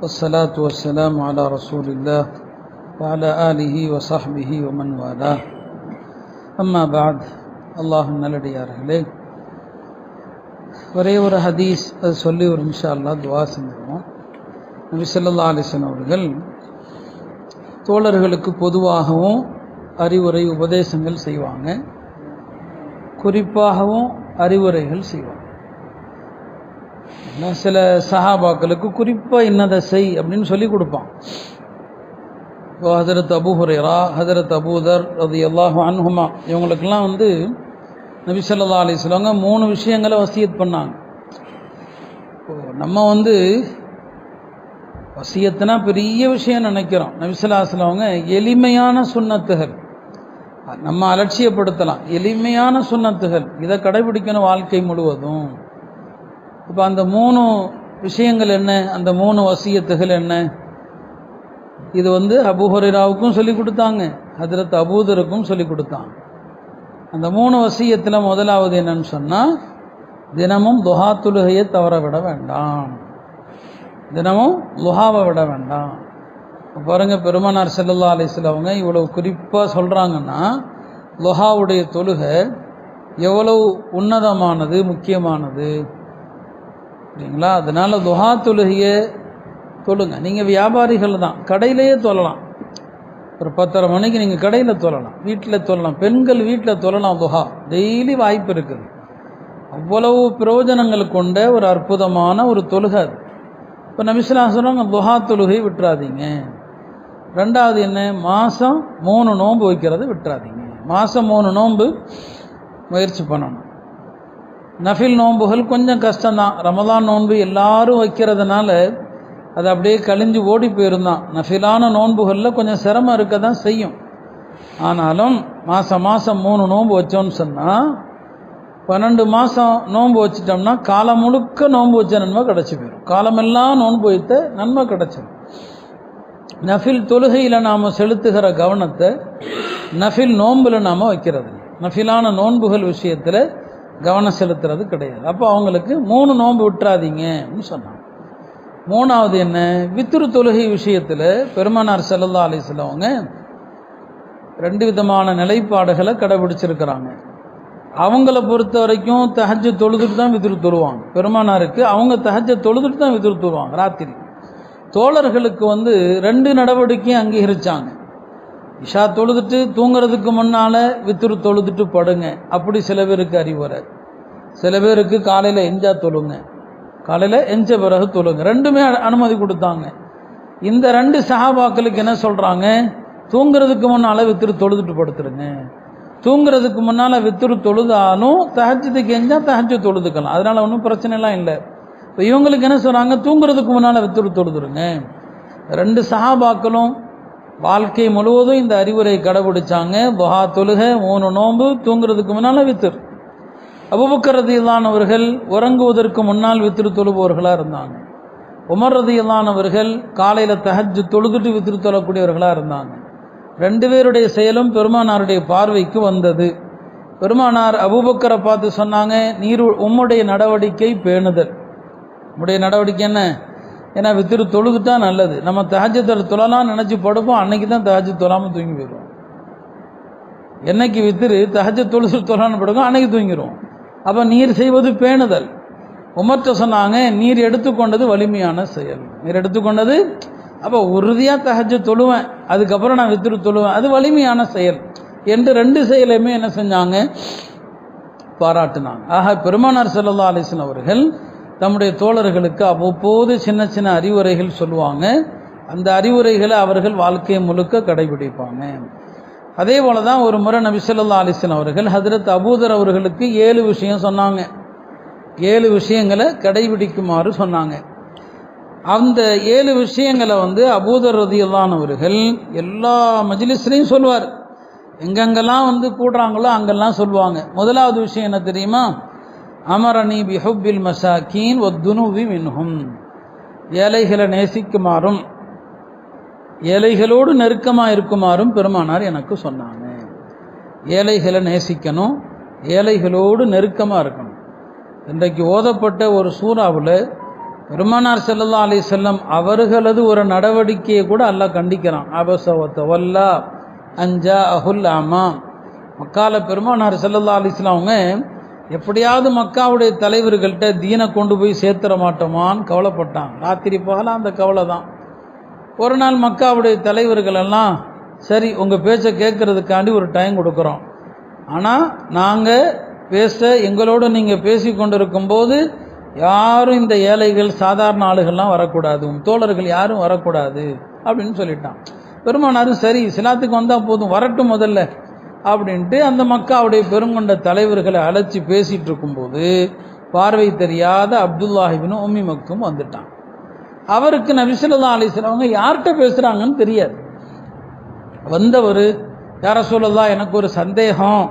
والصلاة والسلام على رسول الله وعلى آله وصحبه ومن والاه أما بعد الله நல்லடியார்களே ஒரே ஒரு ஹதீஸ் அது சொல்லி ஒரு இன்ஷா அல்லாஹ் துவா செஞ்சிருவோம் நபி ஸல்லல்லாஹு அலைஹி வஸல்லம் அவர்கள் தோழர்களுக்கு பொதுவாகவும் அறிவுரை உபதேசங்கள் செய்வாங்க குறிப்பாகவும் அறிவுரைகள் செய்வாங்க ஏன்னா சில சஹாபாக்களுக்கு குறிப்பாக இன்னதை செய் அப்படின்னு சொல்லி கொடுப்பான். இப்போ ஹசரத் அபு ஹுரேரா ஹதரத் அபூதர் அது எல்லாஹு அன்ஹுமா இவங்களுக்கெல்லாம் வந்து நபி ஸல்லல்லாஹு அலைஹி மூணு விஷயங்களை வசியத் பண்ணாங்க. இப்போ நம்ம வந்து வசியத்துனா பெரிய விஷயம் நினைக்கிறோம். நபிசல்லாஸ்லம் அவங்க எளிமையான சுண்ணத்துகள். நம்ம அலட்சியப்படுத்தலாம். எளிமையான சுண்ணத்துகள். இதை கடைபிடிக்கணும் வாழ்க்கை முழுவதும். இப்போ அந்த மூணு விஷயங்கள் என்ன? அந்த மூணு வசியத்துகள் என்ன? இது வந்து அபுஹரிராவுக்கும் சொல்லி கொடுத்தாங்க. ஹதரத் அபூதருக்கும் சொல்லி கொடுத்தாங்க அந்த மூணு வசியத்தில் முதலாவது என்னன்னு சொன்னால் தினமும் துஹா தொழுகையை தவற விட வேண்டாம். தினமும் லுஹாவை விட வேண்டாம். பாருங்கள் பெருமானார் செல்லல்லா அலிஸ்லவங்க இவ்வளவு குறிப்பாக சொல்கிறாங்கன்னா லுஹாவுடைய தொழுகை எவ்வளவு உன்னதமானது முக்கியமானது? சரிங்களா அதனால் துஹா தொழுகையை தொழுங்க. நீங்கள் வியாபாரிகள் தான். கடையிலேயே தொழலாம். ஒரு பத்தரை மணிக்கு நீங்கள் கடையில் தொழலாம். வீட்டில் தொழலாம். பெண்கள் வீட்டில் தொழலாம் துஹா. டெய்லி வாய்ப்பு இருக்குது. அவ்வளவு பிரயோஜனங்கள் கொண்ட ஒரு அற்புதமான ஒரு தொழுகை அது. இப்போ நபிஸ்லா சொல்கிறாங்க துஹா தொழுகை விட்டுறாதீங்க. ரெண்டாவது என்ன? மாதம் மூணு நோன்பு வைக்கிறத விட்டுறாதீங்க. மாதம் மூணு நோன்பு முயற்சி பண்ணணும். நஃபில் நோன்புகள் கொஞ்சம் கஷ்டம்தான். ரமதான் நோன்பு எல்லாரும் வைக்கிறதுனால அது அப்படியே கழிஞ்சு ஓடி போயிருந்தான். நஃபிலான நோன்புகளில் கொஞ்சம் சிரமம் இருக்க தான் செய்யும். ஆனாலும் மாதம் மாதம் மூணு நோன்பு வச்சோன்னு சொன்னால் பன்னெண்டு மாதம் நோன்பு வச்சிட்டோம்னா காலம் முழுக்க நோன்பு வச்ச நன்மை கிடச்சி போயிடும் காலமெல்லாம் நோன்பு வைத்த நன்மை கிடச்சிடும் நஃபில் தொழுகையில் நாம் செலுத்துகிற கவனத்தை நஃபில் நோன்பில் நாம் வைக்கிறது. நஃபிலான நோன்புகள் விஷயத்தில் கவனம் செலுத்துறது கிடையாது. அப்போ அவங்களுக்கு மூணு நோன்பு விட்டுறாதீங்கன்னு சொன்னாங்க. மூணாவது என்ன? வித்துரு தொழுகை விஷயத்தில் பெருமானார் செல்லல்லா அலிஸ்லவங்க ரெண்டு விதமான நிலைப்பாடுகளை கடைபிடிச்சிருக்கிறாங்க. அவங்கள பொறுத்த வரைக்கும் தஹஜ தொழுதுட்டு தான் வித்துரு தொழுவாங்க. பெருமானாருக்கு அவங்க தஹஜ தொழுதுட்டு தான் வித்துரு தொழுவாங்க ராத்திரி. தோழர்களுக்கு வந்து ரெண்டு நடவடிக்கையும் அங்கீகரித்தாங்க இஷா தொழுதுட்டு தூங்குறதுக்கு முன்னால் வித்துரு தொழுதுட்டு படுங்க. அப்படி சில பேருக்கு அறிவுரை சில பேருக்கு காலையில் எஞ்சா தொழுங்க. காலையில் எஞ்ச பிறகு தொழுங்க. ரெண்டுமே அனுமதி கொடுத்தாங்க. இந்த ரெண்டு சஹாபாக்களுக்கு என்ன சொல்கிறாங்க தூங்குறதுக்கு முன்னால் வித்துரு தொழுதுட்டு படுத்துருங்க. தூங்குறதுக்கு முன்னால் வித்துரு தொழுதாலும் தஹஜத்துக்கு எஞ்சா தஹஜ தொழுதுக்கலாம். அதனால் ஒன்றும் பிரச்சனைலாம் இல்லை. இப்போ இவங்களுக்கு என்ன சொல்கிறாங்க தூங்குறதுக்கு முன்னால் வித்துரு தொழுதுருங்க. ரெண்டு சஹாபாக்களும் வாழ்க்கை முழுவதும் இந்த அறிவுரை கடைபிடிச்சாங்க. புஹா தொழுக மூணு நோன்பு தூங்குறதுக்கு முன்னால் வித்துரு. அபுபக்கர் ரதியில்லானவர்கள் உறங்குவதற்கு முன்னால் வித்திரு தொழுபவர்களாக இருந்தாங்க. உமர் ரதியில்லானவர்கள் காலையில் தஹஜ் தொழுதுட்டு வித்திரு தொழக்கூடியவர்களாக இருந்தாங்க. ரெண்டு பேருடைய செயலும் பெருமானாருடைய பார்வைக்கு வந்தது. பெருமானார் அபுபக்கரை பார்த்து சொன்னாங்க நீர் உம்முடைய நடவடிக்கை பேணுதல். உம்முடைய நடவடிக்கை என்ன? ஏன்னா வித்திரு தொழுதுட்டா நல்லது. நம்ம தஹஜத்தில் தொழலாம் நினச்சி படுப்போம் அன்னைக்கு தான் தஹஜ் தொழாமல் தூங்கி போயிடுவோம் என்னைக்கு வித்திரு தஹஜ தொழுது தொழான்னு படுக்கும் அன்னைக்கு தூங்கிடுவோம். அப்போ நீர் செய்வது பேணுதல். உமர்த்த சொன்னாங்க நீர் எடுத்துக்கொண்டது வலிமையான செயல். நீர் எடுத்துக்கொண்டது அப்போ உறுதியாக தகஜ தொழுவேன் அதுக்கப்புறம் நான் வித்துரு தொழுவேன் அது வலிமையான செயல். என்று ரெண்டு செயலையுமே என்ன செஞ்சாங்க? பாராட்டினாங்க. ஆக பெருமானார் செல்லல்லா அலிஸ்லாம் அவர்கள் தம்முடைய தோழர்களுக்கு அவ்வப்போது சின்ன சின்ன அறிவுரைகள் சொல்லுவாங்க. அந்த அறிவுரைகளை அவர்கள் வாழ்க்கை முழுக்க கடைபிடிப்பாங்க. அதே போல தான் ஒரு முறை நபிசல்லா அலிஸ்லாம் அவர்கள் ஹதரத் அபூதர் அவர்களுக்கு ஏழு விஷயம் சொன்னாங்க. ஏழு விஷயங்களை கடைபிடிக்குமாறு சொன்னாங்க. அந்த ஏழு விஷயங்களை வந்து அபூதர் ரதியல்லானவர்கள் எல்லா மஜிலிஸ்லையும் சொல்லுவார். எங்கெங்கெல்லாம் வந்து கூடுறாங்களோ அங்கெல்லாம் சொல்லுவாங்க. முதலாவது விஷயம் என்ன தெரியுமா? அமரணி பிஹுபில் மசாக்கீன் ஒத்துனுவி மின்ஹும். ஏழைகளை நேசிக்குமாறும் ஏழைகளோடு நெருக்கமாக இருக்குமாறும் பெருமானார் எனக்கு சொன்னாங்க. ஏழைகளை நேசிக்கணும் ஏழைகளோடு நெருக்கமாக இருக்கணும். இன்றைக்கு ஓதப்பட்ட ஒரு சூறாவில் பெருமானார் செல்லல்லா அலி செல்லம் அவர்களது ஒரு நடவடிக்கையை கூட அல்லாஹ் கண்டிக்கிறான். அபசவத்தை வல்லா அஞ்சா அஹுல் ஆமா மக்கால பெருமானார் செல்லல்லா அலைஹி அவங்க எப்படியாவது மக்காவுடைய தலைவர்கள்ட்ட தீனை கொண்டு போய் சேர்த்துற மாட்டோமான்னு கவலைப்பட்டான். ராத்திரி பகலாம் அந்த கவலை தான் ஒரு நாள் மக்காவுடைய தலைவர்கள் எல்லாம் சரி உங்கள் பேச்சை கேட்கறதுக்காண்டி ஒரு டைம் கொடுக்குறோம். ஆனால் நாங்கள் பேச எங்களோடு நீங்கள் பேசி கொண்டிருக்கும்போது யாரும் இந்த ஏழைகள் சாதாரண ஆளுகள்லாம் வரக்கூடாது. உன் தோழர்கள் யாரும் வரக்கூடாது அப்படின்னு சொல்லிட்டான். பெருமானாரும் சரி சிலாத்துக்கு வந்தால் போதும் வரட்டும் முதல்ல. அப்படின்ட்டு அந்த மக்காவுடைய பெருங்கொண்ட தலைவர்களை அழைச்சி பேசிகிட்டு இருக்கும்போது பார்வை தெரியாத அப்துல்லாஹிபின் உம்மி மக்தும் வந்துட்டான். அவருக்கு நபிசுல்லா அலிஸ்லவங்க யார்கிட்ட பேசுகிறாங்கன்னு தெரியாது. வந்தவர் யார சொல்லலாம் எனக்கு ஒரு சந்தேகம்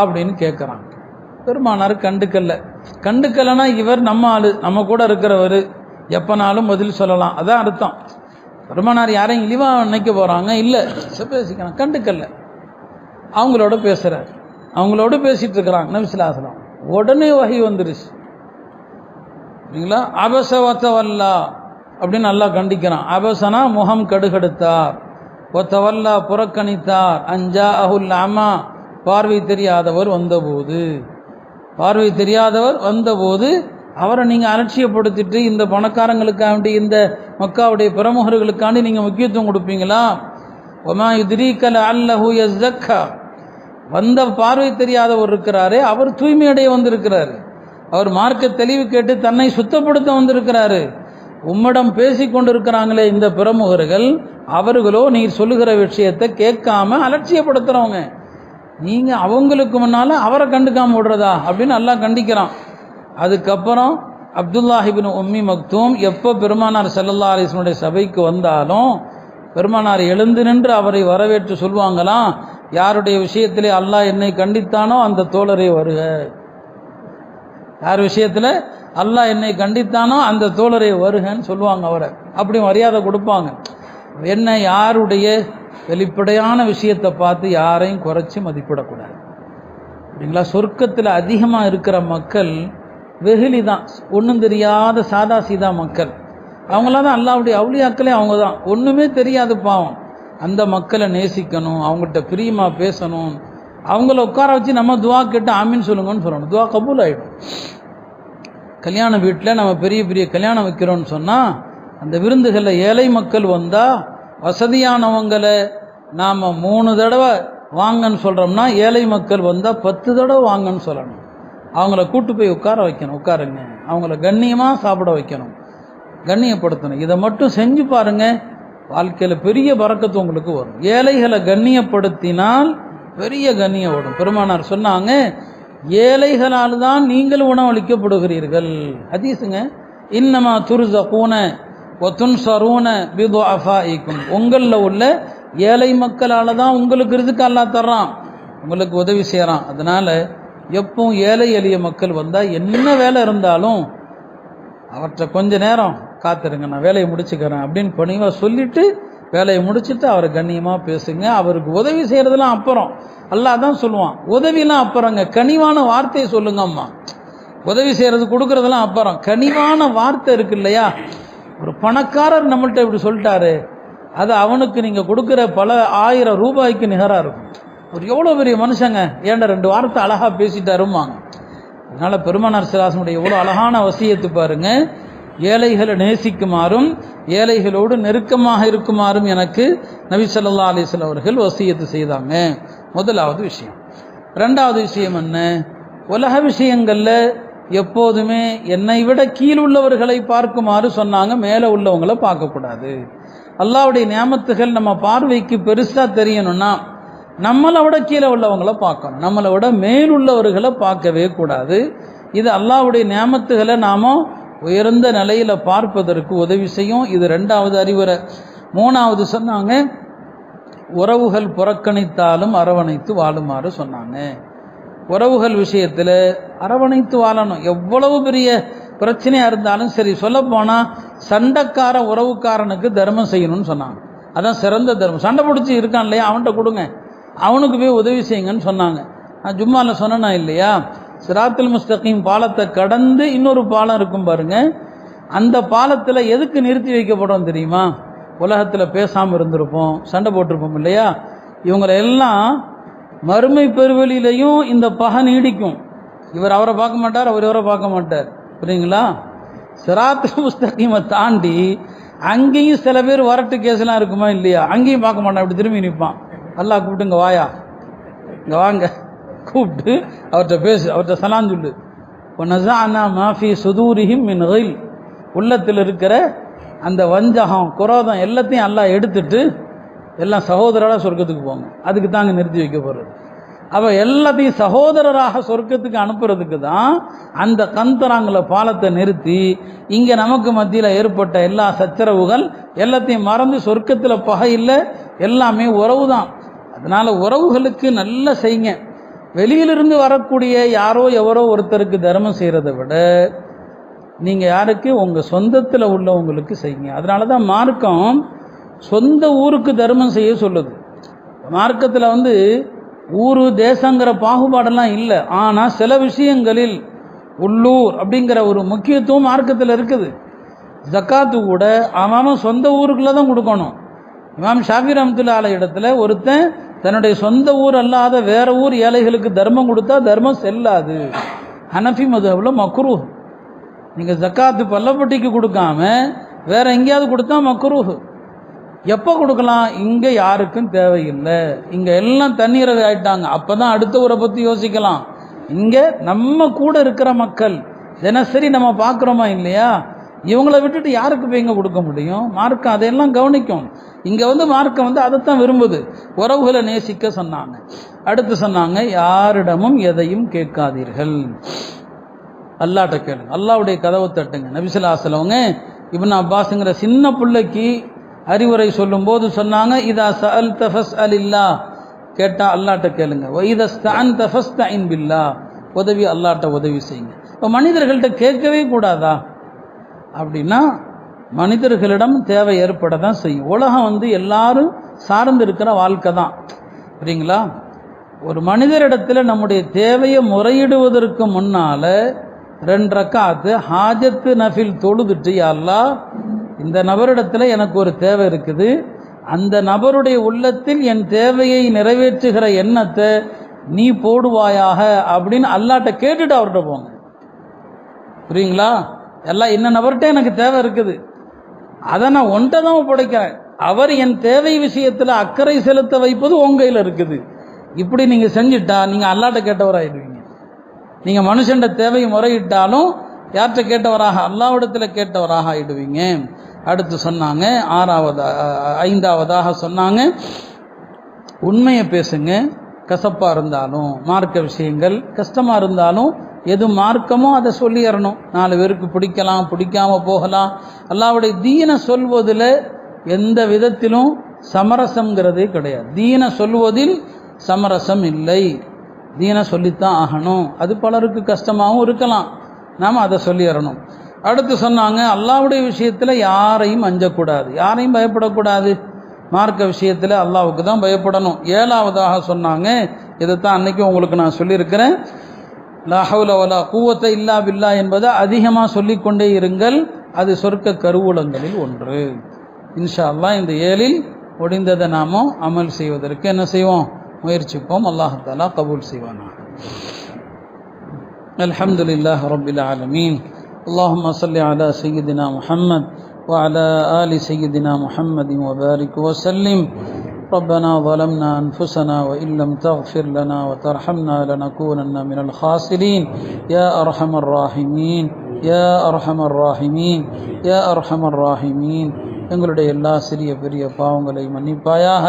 அப்படின்னு கேட்குறான் பெருமானார் கண்டுக்கல்ல கண்டுக்கலைன்னா இவர் நம்ம ஆள் நம்ம கூட இருக்கிறவர். எப்போனாலும் பதில் சொல்லலாம். அதான் அர்த்தம். பெருமானார் யாரையும் இழிவாக நினைக்க போகிறாங்க இல்லை. பேசிக்கலாம் கண்டுக்கல்ல அவங்களோட பேசுகிறார் அவங்களோட பேசிகிட்டு இருக்கிறாங்க நபிசுல்லாசலாம் உடனே வகை வந்துருச்சு. சரிங்களா அபசவத்தவல்லா அப்படின்னு நல்லா கண்டிக்கிறான். அபசனா முகம் கடுகெடுத்தார். ஒத்தவல்லா புறக்கணித்தார். அஞ்சா அஹுல் அம்மா பார்வை தெரியாதவர் வந்தபோது. பார்வை தெரியாதவர் வந்தபோது அவரை நீங்கள் அலட்சியப்படுத்திட்டு இந்த பணக்காரங்களுக்காண்டி இந்த மக்காவுடைய பிரமுகர்களுக்காண்டி நீங்கள் முக்கியத்துவம் கொடுப்பீங்களா? ஒமா யுதிரீக்கல அல்லஹு யஸ்ஸக்கா. வந்த பார்வை தெரியாதவர் இருக்கிறாரே அவர் தூய்மையடைய வந்திருக்கிறாரு. அவர் மார்க்க தெளிவு கேட்டு தன்னை சுத்தப்படுத்த வந்திருக்கிறாரு. உம்மிடம் பேசி கொண்டிருக்கிறாங்களே இந்த பிரமுகர்கள் அவர்களோ நீர் சொல்லுகிற விஷயத்தை கேட்காம அலட்சியப்படுத்துறவங்க. நீங்க அவங்களுக்கு முன்னால அவரை கண்டுக்காம விடுறதா? அப்படின்னு நல்லா கண்டிக்கிறான். அதுக்கப்புறம் அப்துல்லாஹிபின் உம்மி மக்தூம் எப்போ பெருமானார் செல்லல்லா அலிஸ்வனுடைய சபைக்கு வந்தாலும் பெருமானார் எழுந்து நின்று அவரை வரவேற்று சொல்லுவாங்களாம் யாருடைய விஷயத்திலே அல்லாஹ் என்னை கண்டித்தானோ அந்த தோழரை வருக. யார் விஷயத்தில் அல்லாஹ் என்னை கண்டித்தானோ அந்த தோழரை வருகன்னு சொல்லுவாங்க அவரை. அப்படி மரியாதை கொடுப்பாங்க. என்ன யாருடைய வெளிப்படையான விஷயத்தை பார்த்து யாரையும் குறைச்சி மதிப்பிடக்கூடாது. அப்படிங்களா? சொர்க்கத்தில் அதிகமாக இருக்கிற மக்கள் வெகுளி தான் ஒன்றும் தெரியாத சாதா சீதா மக்கள். அவங்களாம் தான் அல்லாவுடைய அவுளியாக்களே அவங்க தான் ஒன்றுமே தெரியாது பாவம். அந்த மக்களை நேசிக்கணும் அவங்கள்ட்ட பிரியமாக பேசணும். அவங்கள உட்கார வச்சு நம்ம துவா கேட்டு ஆமின்னு சொல்லுங்கன்னு சொல்லணும். துவா கபூல் ஆகிடும் கல்யாண வீட்டில் நம்ம பெரிய பெரிய கல்யாணம் வைக்கிறோம்னு சொன்னால் அந்த விருந்துகளில் ஏழை மக்கள் வந்தால் வசதியானவங்களை நாம் மூணு தடவை வாங்கன்னு சொல்கிறோம்னா ஏழை மக்கள் வந்தால் பத்து தடவை வாங்கன்னு சொல்லணும். அவங்கள கூட்டு போய் உட்கார வைக்கணும். உட்காருங்க. அவங்கள கண்ணியமாக சாப்பிட வைக்கணும். கண்ணியப்படுத்தணும். இதை மட்டும் செஞ்சு பாருங்கள் வாழ்க்கையில் பெரிய பறக்கத்து உங்களுக்கு வரும். ஏழைகளை கண்ணியப்படுத்தினால் பெரிய கண்ணியம் வரும் பெருமானார் சொன்னாங்க ஏழைகளால் தான் நீங்கள் உணவளிக்கப்படுகிறீர்கள். ஹதீஸுங்க இன்னமா துருச பூனை ஒத்துன் சரூன பிது அஃபாயிக்கும் உங்களில் உள்ள ஏழை மக்களால் தான் உங்களுக்கு ரிதுக்கு அல்லா தர்றான். உங்களுக்கு உதவி செய்கிறான் அதனால் எப்பவும் ஏழை எளிய மக்கள் வந்தால் என்ன வேலை இருந்தாலும் அவற்றை கொஞ்ச நேரம் காத்திருங்க நான் வேலையை முடிச்சுக்கிறேன் அப்படின்னு பணிவாக சொல்லிவிட்டு வேலையை முடிச்சுட்டு அவரை கண்ணியமாக பேசுங்க. அவருக்கு உதவி செய்கிறதெல்லாம் அப்புறம். அல்லா தான் சொல்லுவான் உதவிலாம் அப்புறங்க கனிவான வார்த்தையை சொல்லுங்க அம்மா உதவி செய்கிறது கொடுக்குறதெல்லாம் அப்புறம். கனிவான வார்த்தை இருக்கு இல்லையா? ஒரு பணக்காரர் நம்மள்ட்ட இப்படி சொல்லிட்டாரு. அது அவனுக்கு நீங்கள் கொடுக்குற பல ஆயிரம் ரூபாய்க்கு நிகராக இருக்கும். ஒரு எவ்வளோ பெரிய மனுஷங்க? ஏன்டா ரெண்டு வார்த்தை அழகாக பேசிட்டாருமாங்க அதனால் பெருமானார் சிலாசனுடைய எவ்வளோ அழகான வசியத்து பாருங்கள் ஏழைகளை நேசிக்குமாறும் ஏழைகளோடு நெருக்கமாக இருக்குமாறும் எனக்கு நபி சொல்லா அலிஸ்வல் அவர்கள் வசியத்து செய்தாங்க. முதலாவது விஷயம். ரெண்டாவது விஷயம் என்ன? உலக விஷயங்களில் எப்போதுமே என்னை விட கீழ் உள்ளவர்களை பார்க்குமாறு சொன்னாங்க மேலே உள்ளவங்களை பார்க்கக்கூடாது. அல்லாவுடைய நியமத்துகள் நம்ம பார்வைக்கு பெருசாக தெரியணும்னா நம்மளை விட கீழே உள்ளவங்களை பார்க்கணும். நம்மளை விட மேலுள்ளவர்களை பார்க்கவே கூடாது. இது அல்லாவுடைய நியமத்துகளை நாம உயர்ந்த நிலையில் பார்ப்பதற்கு உதவி செய்யும். இது ரெண்டாவது அறிவுரை. மூணாவது சொன்னாங்க உறவுகள் புறக்கணித்தாலும் அரவணைத்து வாழுமாறு சொன்னாங்க. உறவுகள் விஷயத்தில் அரவணைத்து வாழணும். எவ்வளவு பெரிய பிரச்சனையாக இருந்தாலும் சரி சொல்லப்போனால் சண்டைக்கார உறவுக்காரனுக்கு தர்மம் செய்யணும்னு சொன்னாங்க. அதான் சிறந்த தர்மம். சண்டை பிடிச்சி இருக்கான் இல்லையா? அவன்கிட்ட கொடுங்க. அவனுக்கு போய் உதவி செய்யுங்கன்னு சொன்னாங்க. நான் ஜும்மாவில் சொன்னேன்னா இல்லையா? சிராத்துல் முஸ்தகீம் பாலத்தை கடந்து இன்னொரு பாலம் இருக்கும் பாருங்க. அந்த பாலத்தில் எதுக்கு நிறுத்தி வைக்கப்படும் தெரியுமா? உலகத்தில் பேசாமல் இருந்திருப்போம் சண்டை போட்டிருப்போம் இல்லையா? இவங்களை எல்லாம் மறுமை பெருவெளியிலையும் இந்த பகை நீடிக்கும். இவர் அவரை பார்க்க மாட்டார் அவர் இவரை பார்க்க மாட்டார். புரியுங்களா? சிராத்து புஸ்தகீமை தாண்டி அங்கேயும் சில பேர் வரட்டு கேஸ்லாம் இருக்குமா இல்லையா? அங்கேயும் பார்க்க மாட்டான் அப்படி திரும்பி நிற்பான். நல்லா கூப்பிட்டு இங்கே வாயா. இங்கே வாங்க. கூப்பிட்டு அவர்கிட்ட பேசு அவர்கிட்ட சலான் சொல்லு. நசானா மாஃபி சுதூரிஹிம் மின் ஹில். உள்ளத்தில் இருக்கிற அந்த வஞ்சகம் குரோதம் எல்லாத்தையும் எல்லாம் எடுத்துட்டு எல்லாம் சகோதரராக சொர்க்கத்துக்கு போங்க. அதுக்கு தாங்க நிறுத்தி வைக்க போகிறது அப்போ எல்லாத்தையும் சகோதரராக சொர்க்கத்துக்கு அனுப்புறதுக்கு தான் அந்த கந்தராங்கில பாலத்தை நிறுத்தி இங்கே நமக்கு மத்தியில் ஏற்பட்ட எல்லா சச்சரவுகள் எல்லாத்தையும் மறந்து சொர்க்கத்தில் பகை இல்லை எல்லாமே உறவு தான் அதனால் உறவுகளுக்கு நல்ல செய்யுங்க. வெளியிலிருந்து வரக்கூடிய யாரோ எவரோ ஒருத்தருக்கு தர்மம் செய்கிறத விட நீங்கள் யாருக்கு உங்கள் சொந்தத்தில் உள்ளவங்களுக்கு செய்யுங்க. அதனால தான் மார்க்கம் சொந்த ஊருக்கு தர்மம் செய்ய சொல்லுது. மார்க்கத்தில் வந்து ஊர் தேசங்கிற பாகுபாடெல்லாம் இல்லை. ஆனால் சில விஷயங்களில் உள்ளூர் அப்படிங்கிற ஒரு முக்கியத்துவம் மார்க்கத்தில் இருக்குது. ஜக்காத்து கூட அவன் சொந்த ஊருக்குள்ளே தான் கொடுக்கணும். இமாம் ஷாஃபி ரஹமத்துல்லா இடத்துல ஒருத்தன் தன்னுடைய சொந்த ஊர் அல்லாத வேற ஊர் ஏழைகளுக்கு தர்மம் கொடுத்தா தர்மம் செல்லாது. ஹனஃபி மதுவில் மக்ரூ. நீங்கள் ஜக்காத்து பல்லப்பட்டிக்கு கொடுக்காம வேற எங்கேயாவது கொடுத்தா மக்ரூஹ் எப்போ கொடுக்கலாம்? இங்கே யாருக்கும் தேவையில்லை. இங்கே எல்லாம் தண்ணீரை ஆயிட்டாங்க. அப்போ தான் அடுத்த ஊரை பற்றி யோசிக்கலாம். இங்கே நம்ம கூட இருக்கிற மக்கள் தினசரி நம்ம பார்க்குறோமா இல்லையா? இவங்கள விட்டுட்டு யாருக்கு போய் இங்கே கொடுக்க முடியும்? மார்க்கம் அதையெல்லாம் கவனிக்கும். இங்கே வந்து மார்க்கம் வந்து அதைத்தான் விரும்புது. உறவுகளை நேசிக்க சொன்னாங்க. அடுத்து சொன்னாங்க யாரிடமும் எதையும் கேட்காதீர்கள். அல்லாட்ட கேளுங்க. அல்லாவுடைய கதவை தட்டுங்க. நபிசுல்லாசலவங்க இப்னு அப்பாஸுங்கிற சின்ன பிள்ளைக்கு அறிவுரை சொல்லும்போது சொன்னாங்க இதா சஅல் தஃபஸ் இல்லா கேட்டால் அல்லாட்ட கேளுங்க. வைதஸ்தான் தஃபஸ் தயின் பில்லா. உதவி அல்லாட்ட உதவி செய்யுங்க. இப்போ மனிதர்கள்ட்ட கேட்கவே கூடாதா? அப்படின்னா மனிதர்களிடம் தேவை ஏற்பட தான் செய்யும். உலகம் வந்து எல்லாரும் சார்ந்து இருக்கிற வாழ்க்கை தான். சரிங்களா ஒரு மனிதரிடத்தில் நம்முடைய தேவையை முறையிடுவதற்கு முன்னால ரெண்டு ரக்காத்து ஹாஜத்து நஃபில் தொழுதுட்டு அல்லா இந்த நபரிடத்தில் எனக்கு ஒரு தேவை இருக்குது. அந்த நபருடைய உள்ளத்தில் என் தேவையை நிறைவேற்றுகிற எண்ணத்தை நீ போடுவாயாக அப்படின்னு அல்லாட்ட கேட்டுட்டு அவர்கிட்ட போங்க. புரியுங்களா? எல்லாம் இன்ன நபர்கிட்ட எனக்கு தேவை இருக்குது. அதை நான் ஒன்றை தான் ஒப்படைக்கிறேன். அவர் என் தேவை விஷயத்தில் அக்கறை செலுத்த வைப்பது உங்க கையில் இருக்குது. இப்படி நீங்கள் செஞ்சுட்டா நீங்கள் அல்லாட்ட கேட்டவராகிடுவீங்க நீங்கள் மனுஷன்ட தேவையை முறையிட்டாலும் யார்கிட்ட கேட்டவராக? அல்லாவிடத்தில் கேட்டவராக ஆயிடுவீங்க. அடுத்து சொன்னாங்க ஆறாவதாக ஐந்தாவதாக சொன்னாங்க உண்மையை பேசுங்க கசப்பாக இருந்தாலும் மார்க்க விஷயங்கள் கஷ்டமாக இருந்தாலும் எது மார்க்கமோ அதை சொல்லிடணும் நாலு பேருக்கு பிடிக்கலாம் பிடிக்காம போகலாம். அல்லாவுடைய தீனை சொல்வதில் எந்த விதத்திலும் சமரசங்கிறதே கிடையாது. தீனை சொல்வதில் சமரசம் இல்லை. தீனை சொல்லித்தான் ஆகணும். அது பலருக்கு கஷ்டமாகவும் இருக்கலாம். நாம் அதை சொல்லிடணும் அடுத்து சொன்னாங்க அல்லாவுடைய விஷயத்தில் யாரையும் அஞ்சக்கூடாது. யாரையும் பயப்படக்கூடாது. மார்க்க விஷயத்தில் அல்லாவுக்கு தான் பயப்படணும். ஏழாவதாக சொன்னாங்க. இதைத்தான் அன்னைக்கு உங்களுக்கு நான் சொல்லியிருக்கிறேன். லா ஹவுல வலா கூவத்தை இல்லா பில்லா என்பதை அதிகமாக சொல்லிக்கொண்டே இருங்கள் அது சொர்க்க கருவூலங்களில் ஒன்று இன்ஷா அல்லாஹ் இந்த ஏழில் முடிந்ததை நாமும் அமல் செய்வதற்கு என்ன செய்வோம் முயற்சிப்போம் அல்லாஹாலா கபூல் செய்வானா الحمد لله رب العالمين اللهم صل على سيدنا محمد وعلى آل سيدنا محمد وبارك وسلم ربنا ظلمنا أنفسنا وإن لم تغفر لنا وترحمنا لنكونن من الخاسرين يا أرحم الراحمين يا أرحم الراحمين يا أرحم الراحمين எங்களுடைய எல்லா சிறிய பெரிய பாவங்களை மன்னிப்பாயாக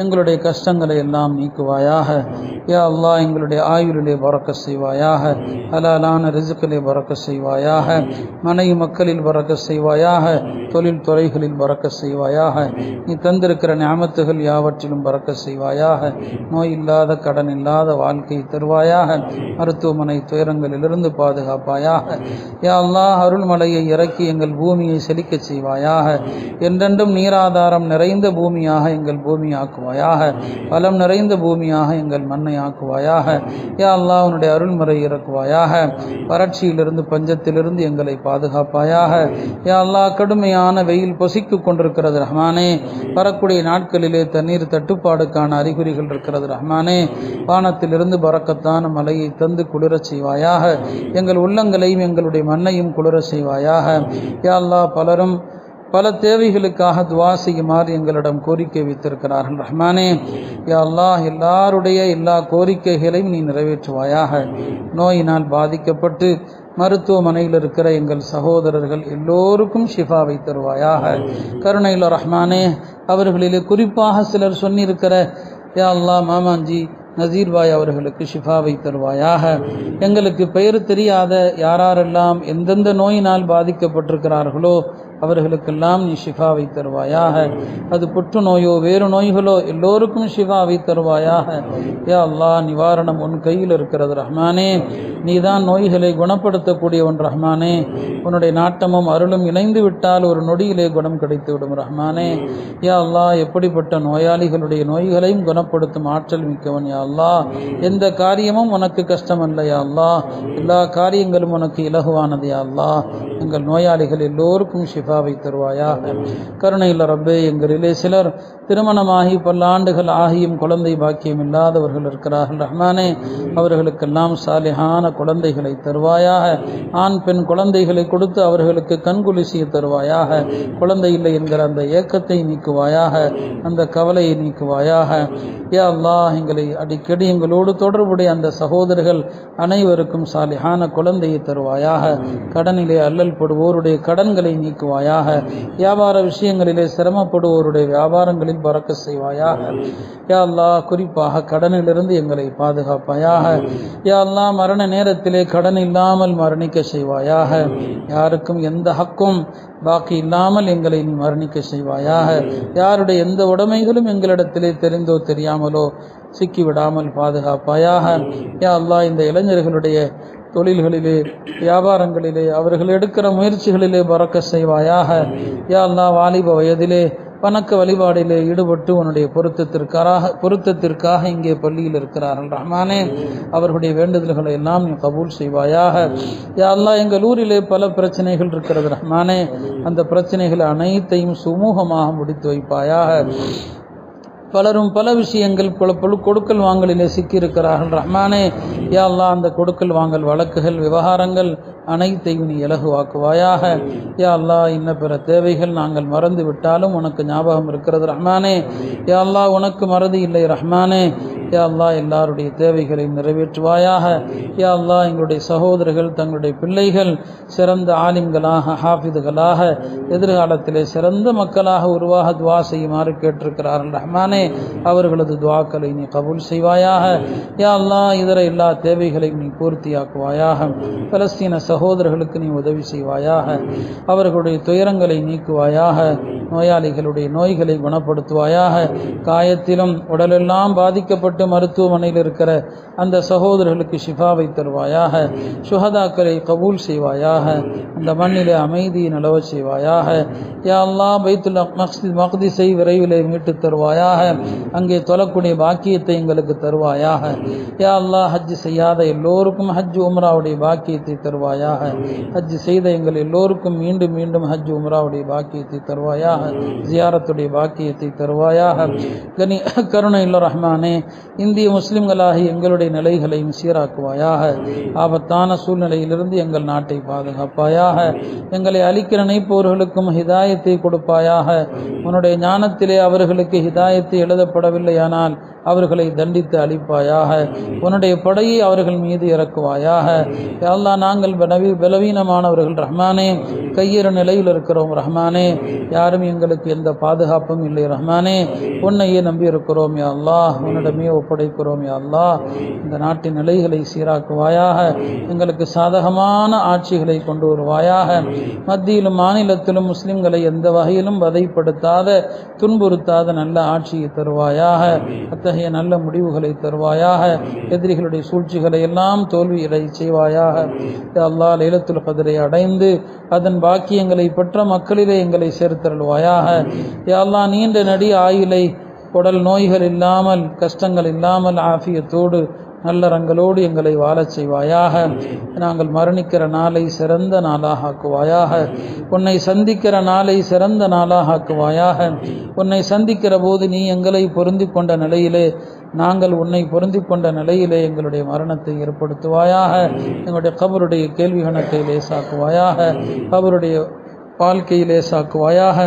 எங்களுடைய கஷ்டங்களை எல்லாம் நீக்குவாயாக. யா அல்லாஹ் எங்களுடைய ஆயுளிலே பறக்க செய்வாயாக. ஹலாலான ரிசுக்களை பறக்க செய்வாயாக. மனைவி மக்களில் பறக்க செய்வாயாக. தொழில் துறைகளில் பறக்க செய்வாயாக. நீ தந்திருக்கிற ஞாபத்துகள் யாவற்றிலும் பறக்க செய்வாயாக. நோய் இல்லாத கடன் இல்லாத வாழ்க்கை தருவாயாக. மருத்துவமனை துயரங்களிலிருந்து பாதுகாப்பாயாக. யா அல்லாஹ் அருள்மலையை இறக்கி எங்கள் பூமியை செழிக்கச் செய்வாயாக. என்றென்றும் நீராதாரம் நிறைந்த பூமியாக எங்கள் பூமி ஆக்குவாயாக. பலம் நிறைந்த பூமியாக எங்கள் மண்ணை ஆக்குவாயாக. யா அல்லா உன்னுடைய அருள்முறை இறக்குவாயாக. வறட்சியிலிருந்து பஞ்சத்திலிருந்து எங்களை பாதுகாப்பாயாக. யா அல்லா கடுமையான வெயில் பொசிக்கு கொண்டிருக்கிறது ரஹ்மானே. வரக்கூடிய நாட்களிலே தண்ணீர் தட்டுப்பாடுக்கான அறிகுறிகள் இருக்கிறது ரஹ்மானே. வானத்திலிருந்து பறக்கத்தான மலையை தந்து குளிரச் செய்வாயாக. எங்கள் உள்ளங்களையும் எங்களுடைய மண்ணையும் குளிரச் செய்வாயாக. யா அல்லா பலரும் பல தேவைகளுக்காக துவா செய்யுமாறு எங்களிடம் கோரிக்கை வைத்திருக்கிறார்கள். ரஹ்மானே யா அல்லாஹ் எல்லாருடைய எல்லா கோரிக்கைகளையும் நீ நிறைவேற்றுவாயாக. நோயினால் பாதிக்கப்பட்டு மருத்துவமனையில் இருக்கிற எங்கள் சகோதரர்கள் எல்லோருக்கும் ஷிஃபாவை தருவாயாக கருணையில் ரஹ்மானே அவர்களிலே குறிப்பாக சிலர் சொன்னிருக்கிற யா அல்லா மாமாஞ்சி நசீர்பாய் அவர்களுக்கு ஷிஃபாவை தருவாயாக எங்களுக்கு பெயர் தெரியாத யாரெல்லாம் எந்தெந்த நோயினால் பாதிக்கப்பட்டிருக்கிறார்களோ அவர்களுக்கெல்லாம் நீ ஷிஃபாவை தருவாயாக அது புற்றுநோயோ வேறு நோய்களோ எல்லோருக்கும் ஷிஃபாவை தருவாயாக யா அல்லாஹ் நிவாரணம் உன் கையில் இருக்கிறது ரஹ்மானே. நீதான் நோய்களை குணப்படுத்தக்கூடியவன் ரஹ்மானே. உன்னுடைய நாட்டமும் அருளும் இணைந்து விட்டால் ஒரு நொடியிலே குணம் கிடைத்து விடும் ரஹ்மானே. யா அல்லாஹ் எப்படிப்பட்ட நோயாளிகளுடைய நோய்களையும் குணப்படுத்தும் ஆற்றல் மிக்கவன் யா அல்லாஹ். எந்த காரியமும் உனக்கு கஷ்டமல்ல யா அல்லா எல்லா காரியங்களும் உனக்கு இலகுவானது யா அல்லா எங்கள் நோயாளிகள் எல்லோருக்கும் ஷிஃபாவை தருவாயாக. கருணையில் ரப்பே எங்களிலே சிலர் திருமணமாகி பல்லாண்டுகள் ஆகியும் குழந்தை பாக்கியம் இல்லாதவர்கள் இருக்கிறார்கள். ரஹ்மானே அவர்களுக்கெல்லாம் சாலிஹான குழந்தைகளை தருவாயாக. ஆண் பெண் குழந்தைகளை கொடுத்து அவர்களுக்கு கண்குலிசிய தருவாயாக. குழந்தை இல்லை என்கிற அந்த ஏக்கத்தை நீக்குவாயாக. அந்த கவலையை நீக்குவாயாக. யா அல்லா எங்களை அடிக்கடி எங்களோடு தொடர்புடைய அந்த சகோதரர்கள் அனைவருக்கும் சாலிஹான குழந்தையை தருவாயாக. கடனிலே அல்லல் படுவோருடைய கடன்களை செய்வாயாக. வியாபார விஷயங்களிலே சிரமப்படுவோருடைய வியாபாரங்களில் பறக்க செய்வாயாக. யா அல்லாஹ் குறிப்பாக கடனிலிருந்து எங்களை பாதுகாப்பாயாக. யா அல்லா மரண நேரத்திலே கடன் இல்லாமல் மரணிக்க செய்வாயாக. யாருக்கும் எந்த ஹக்கும் பாக்கி இல்லாமல் எங்களை நீ மரணிக்க செய்வாயாக. யாருடைய எந்த உடைமைகளும் எங்களிடத்திலே தெரிந்தோ தெரியாமலோ சிக்கிவிடாமல் பாதுகாப்பாயாக. யா அல்லாஹ் இந்த இளைஞர்களுடைய தொழில்களிலே வியாபாரங்களிலே அவர்கள் எடுக்கிற முயற்சிகளிலே பறக்க செய்வாயாக. யா வாலிப வயதிலே வணக்க வழிபாடிலே ஈடுபட்டு உன்னுடைய பொருத்தத்திற்காக பொருத்தத்திற்காக இங்கே பள்ளியில் இருக்கிறார்கள். ரஹ்மானே அவர்களுடைய வேண்டுதல்களை எல்லாம் நீ கபூல் செய்வாயாக. யா எங்கள் ஊரிலே பல பிரச்சனைகள் இருக்கிறது ரஹ்மானே. அந்த பிரச்சனைகள் அனைத்தையும் சுமூகமாக முடித்து வைப்பாயாக. பலரும் பல விஷயங்கள் பல பழு கொடுக்கல் வாங்கலிலே சிக்கியிருக்கிறார்கள். ரஹ்மானே யா அல்லா அந்த கொடுக்கல் வாங்கல் வழக்குகள் விவகாரங்கள் அனைத்தையும் நீ இலகுவாக்குவாயாக. யா அல்லா இன்ன பிற தேவைகள் நாங்கள் மறந்து விட்டாலும் உனக்கு ஞாபகம் இருக்கிறது. ரஹ்மானே யா அல்லா உனக்கு மறதி இல்லை. ரஹ்மானே யா அல்லா எல்லாருடைய தேவைகளை நிறைவேற்றுவாயாக. யா அல்லா எங்களுடைய சகோதரர்கள் தங்களுடைய பிள்ளைகள் சிறந்த ஆலிம்களாக ஹாஃபிதுகளாக எதிர்காலத்திலே சிறந்த மக்களாக உருவாக துவா செய்யுமாறு கேட்டிருக்கிறார்கள் ரஹ்மானே. அவர்களது துவாக்களை நீ கபூல் செய்வாயாக. யா அல்லா இதர எல்லா தேவைகளையும் நீ பூர்த்தியாக்குவாயாக. பலஸ்தீன சகோதரர்களுக்கு நீ உதவி செய்வாயாக. அவர்களுடைய துயரங்களை நீக்குவாயாக. நோயாளிகளுடைய நோய்களை குணப்படுத்துவாயாக. காயத்திலும் உடலெல்லாம் பாதிக்கப்பட்டு மருத்துவமனையில் இருக்கிற அந்த சகோதரர்களுக்கு ஷிஃபாவை தருவாயாக சுஹதாக்களை கபூல் செய்வாயாக அந்த மண்ணிலே அமைதியை நிலவ செய்வாயாக யா அல்லாஹ் பைத்துல் மக்தி மக்திஸை விரைவிலே மீட்டு தருவாயாக அங்கே தொழக்கூடிய பாக்கியத்தை எங்களுக்கு தருவாயாக யா அல்லாஹ் ஹஜ் செய்யாத எல்லோருக்கும் ஹஜ் உம்ராவுடைய பாக்கியத்தை தருவாயாக ஹஜ் செய்த எங்கள் எல்லோருக்கும் மீண்டும் மீண்டும் ஹஜ் உம்ராவுடைய பாக்கியத்தை தருவாயாக ஜியாரத்துடைய பாக்கியத்தை தருவாயாக. கனி கருணையில் ரஹ்மானே இந்திய முஸ்லிம்களாகி எங்களுடைய நிலைகளையும் சீராக்குவாயாக. ஆபத்தான சூழ்நிலையிலிருந்து எங்கள் நாட்டை பாதுகாப்பாயாக. எங்களை அழிக்கிற நினைப்பவர்களுக்கும் ஹிதாயத்தை கொடுப்பாயாக. உன்னுடைய ஞானத்திலே அவர்களுக்கு ஹிதாயத்தை எழுதப்படவில்லையானால் அவர்களை தண்டித்து அழிப்பாயாக. உன்னுடைய படையை அவர்கள் மீது இறக்குவாயாக. அல்லா நாங்கள் பலவீ பலவீனமானவர்கள். ரஹ்மானே கையிற நிலையில் இருக்கிறோம். ரஹ்மானே யாரும் எங்களுக்கு எந்த பாதுகாப்பும் இல்லை. ரஹ்மானே உன்னையே நம்பி இருக்கிறோம் யா அல்லாஹ் உன்னிடமே ஒப்படைக்கிறோம் யா இந்த நாட்டின் நிலைகளை சீராக்குவாயாக. எங்களுக்கு சாதகமான ஆட்சிகளை கொண்டு வருவாயாக. மத்தியிலும் மாநிலத்திலும் முஸ்லிம்களை எந்த வகையிலும் வதைப்படுத்தாத துன்புறுத்தாத நல்ல ஆட்சியை தருவாயாக. அத்தகைய நல்ல முடிவுகளை தருவாயாக. எதிரிகளுடைய சூழ்ச்சிகளை எல்லாம் தோல்வியடை செய்வாயாக. யா அல்லாஹ் லைலத்துல் கதிரை அடைந்து அதன் பாக்கியங்களை பெற்ற மக்களிலே எங்களை சேர்த்தருள்வாயாக. தருவாயாக யா அல்லாஹ் நீண்ட நடி ஆயுளை உடல் நோய்கள் இல்லாமல் கஷ்டங்கள் இல்லாமல் ஆஃபியத்தோடு நல்லறங்களோடு எங்களை வாழச் செய்வாயாக. நாங்கள் மரணிக்கிற நாளை சிறந்த நாளாக ஆக்குவாயாக. உன்னை சந்திக்கிற நாளை சிறந்த நாளாக ஆக்குவாயாக. உன்னை சந்திக்கிற போது நீ எங்களை பொருந்தி கொண்ட நிலையிலே நாங்கள் உன்னை பொருந்தி கொண்ட நிலையிலே எங்களுடைய மரணத்தை ஏற்படுத்துவாயாக. எங்களுடைய கபருடைய கேள்வி கணக்கை லேசாக்குவாயாக. கபருடைய வாழ்க்கையிலே சாக்குவாயாக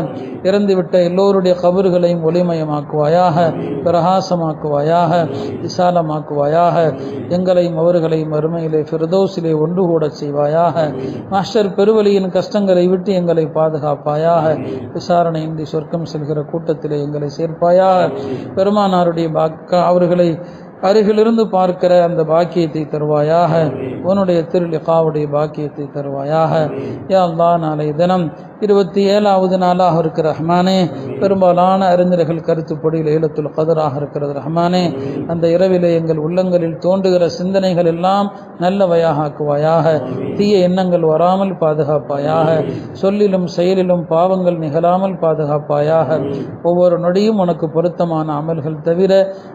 இறந்துவிட்ட எல்லோருடைய கபறுகளையும் ஒளிமயமாக்குவாயாக பிரகாசமாக்குவாயாக விசாலமாக்குவாயாக எங்களையும் அவர்களையும் அருமையிலே ஃபிரதோஸிலே ஒன்று கூட செய்வாயாக மாஸ்டர் பெருவழியின் கஷ்டங்களை விட்டு எங்களை பாதுகாப்பாயாக விசாரணையின்றி சொர்க்கம் செல்கிற கூட்டத்திலே எங்களை சேர்ப்பாயாக பெருமானாருடைய பாக்க அவர்களை அருகிலிருந்து பார்க்கிற அந்த பாக்கியத்தை தருவாயாக. உன்னுடைய திருலிகாவுடைய பாக்கியத்தை தருவாயாக. யா அல்லாஹ் நாளை தினம் இருபத்தி ஏழாவது நாளாக இருக்கிற ரஹ்மானே பெரும்பாலான அறிஞர்கள் கருத்துப்படி லேலத்துல் கதராக இருக்கிறது ரஹ்மானே. அந்த இரவிலே எங்கள் உள்ளங்களில் தோன்றுகிற சிந்தனைகள் எல்லாம் நல்லவையாக ஆக்குவாயாக. தீய எண்ணங்கள் வராமல் பாதுகாப்பாயாக. சொல்லிலும் செயலிலும் பாவங்கள் நிகழாமல் பாதுகாப்பாயாக. ஒவ்வொரு நொடியும் உனக்கு பொருத்தமான அமல்கள் தவிர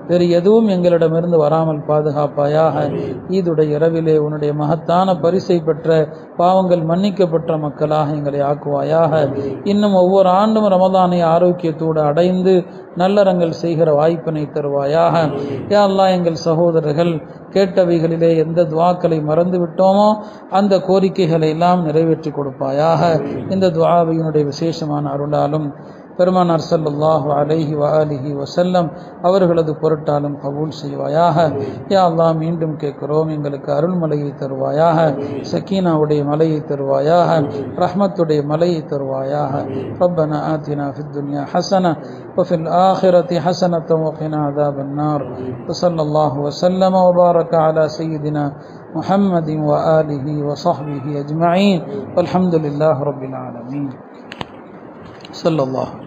வேறு எதுவும் எங்களிடமிருந்து வராமல் பாதுகாப்பாயாக ஈதுடைய இரவிலே உன்னுடைய மகத்தான பரிசை பெற்ற பாவங்கள் மன்னிக்கப்பட்ட மக்களாக எங்களை ஆக்குவாயாக. இன்னும் ஒவ்வொரு ஆண்டும் ரமதானை ஆரோக்கியத்தோடு அடைந்து நல்லறங்கள் செய்கிற வாய்ப்பினை தருவாயாக. யா அல்லாஹ் எங்கள் சகோதரர்கள் கேட்டவைகளிலே எந்த துவாக்களை மறந்து விட்டோமோ அந்த கோரிக்கைகளை எல்லாம் நிறைவேற்றி கொடுப்பாயாக. இந்த துவாவையினுடைய விசேஷமான அருளாலும் பெருமானார் ஸல்லல்லாஹு அலைஹி வஆலிஹி வஸல்லம் அவர்களது பொருட்டாலும் கபூல் செய்வாயாக யா அல்லாஹ் மீண்டும் கேட்கிறோம் எங்களுக்கு அருள்மலையை தருவாயாக சக்கீனாவுடைய மலையை தருவாயாக ரஹ்மத்துடைய மலையை தருவாயாக ربنا آتنا في الدنيا حسنة وفي الآخرة حسنة وقنا عذاب النار وصلى الله وسلم وبارك على سيدنا محمد وآله وصحبه أجمعين والحمد لله رب العالمين صلى الله عليه وسلم